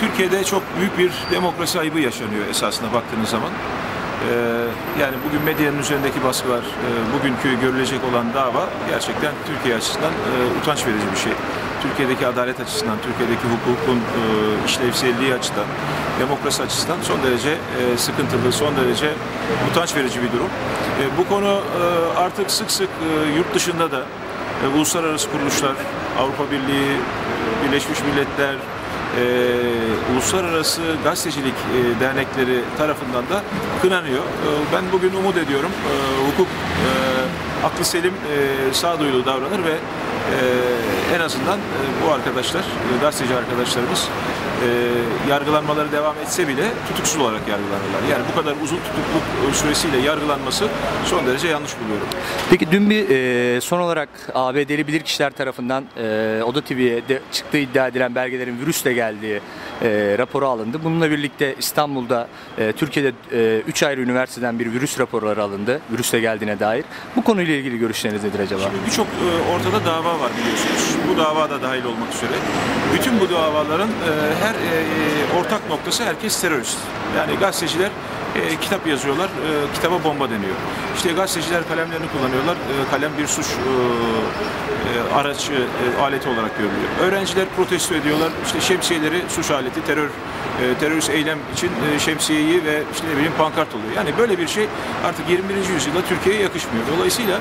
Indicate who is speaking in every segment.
Speaker 1: Türkiye'de çok büyük bir demokrasi ayıbı yaşanıyor esasında baktığınız zaman. Ee, yani bugün medyanın üzerindeki baskılar, e, bugünkü görülecek olan dava gerçekten Türkiye açısından e, utanç verici bir şey. Türkiye'deki adalet açısından, Türkiye'deki hukukun e, işlevselliği açısından, demokrasi açısından son derece e, sıkıntılı, son derece utanç verici bir durum. E, bu konu artık sık sık yurt dışında da uluslararası kuruluşlar, Avrupa Birliği, Birleşmiş Milletler, uluslararası gazetecilik e, dernekleri tarafından da kınanıyor. E, ben bugün umut ediyorum e, hukuk e, aklı selim e, sağduyulu davranır ve e, en azından e, bu arkadaşlar, e, gazeteci arkadaşlarımız e, yargılanmaları devam etse bile tutuksuz olarak yargılanırlar. Yani bu kadar uzun tutukluk süresiyle yargılanması son derece yanlış buluyorum.
Speaker 2: Peki dün bir e, son olarak ABD'li bilirkişiler tarafından e, Oda TV'ye çıktığı iddia edilen belgelerin virüsle geldiği e, raporu alındı. Bununla birlikte İstanbul'da e, Türkiye'de 3 ayrı üniversiteden bir virüs raporları alındı. Virüsle geldiğine dair. Bu konuyla ilgili görüşleriniz nedir acaba?
Speaker 1: Şimdi birçok e, ortada dava var biliyorsunuz. Bu dava da dahil olmak üzere. Bütün bu davaların e, her e, ortak noktası herkes terörist. Yani gazeteciler e, kitap yazıyorlar, e, kitaba bomba deniyor. İşte gazeteciler kalemlerini kullanıyorlar, e, kalem bir suç e, e, e, aleti olarak görülüyor. Öğrenciler protesto ediyorlar, işte şemsiyeleri suç aleti, terör e, terörist eylem için e, şemsiyeyi ve işte ne bileyim pankart oluyor. Yani böyle bir şey artık 21. yüzyılda Türkiye'ye yakışmıyor. Dolayısıyla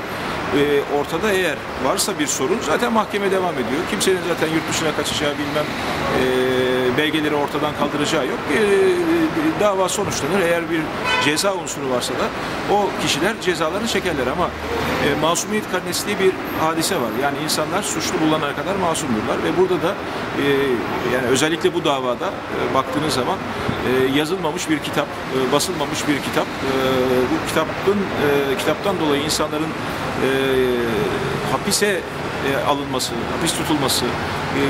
Speaker 1: e, ortada eğer varsa bir sorun zaten mahkeme devam ediyor. Kimsenin zaten yurt dışına kaçacağı bilmem e, belgeleri ortadan kaldıracağı yok. E, dava sonuçlanır. Eğer bir ceza unsuru varsa da o kişiler cezalarını çekerler ama e, masumiyet karnesi diye bir hadise var. Yani insanlar suçlu bulunana kadar masumdurlar ve burada da e, yani özellikle bu davada e, baktığınız zaman e, yazılmamış bir kitap, e, basılmamış bir kitap. E, bu kitabın e, kitaptan dolayı insanların e, hapise e, alınması, hapis tutulması, e,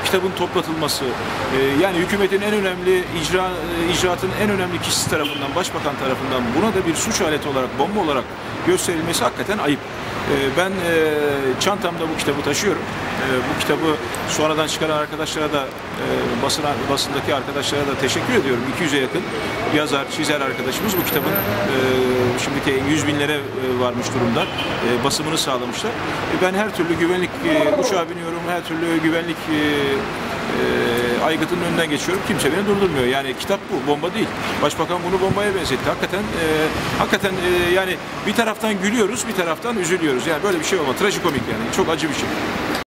Speaker 1: o kitabın toplatılması, e, yani hükümetin en önemli icra e, icraatın en önemli kişisi tarafından, başbakan tarafından buna da bir suç aleti olarak, bomba olarak gösterilmesi hakikaten ayıp. E, ben e, çantamda bu kitabı taşıyorum. E, bu kitabı sonradan çıkaran arkadaşlara da e, basın basındaki arkadaşlara da teşekkür ediyorum. 200'e yakın yazar, çizer arkadaşımız bu kitabın e, şimdiki 100 binlere varmış durumda. Basımını sağlamışlar. Ben her türlü güvenlik uçağa biniyorum, her türlü güvenlik e, e, aygıtının önünden geçiyorum. Kimse beni durdurmuyor. Yani kitap bu, bomba değil. Başbakan bunu bombaya benzetti. Hakikaten e, hakikaten e, yani bir taraftan gülüyoruz, bir taraftan üzülüyoruz. Yani böyle bir şey olma. Trajikomik yani. Çok acı bir şey.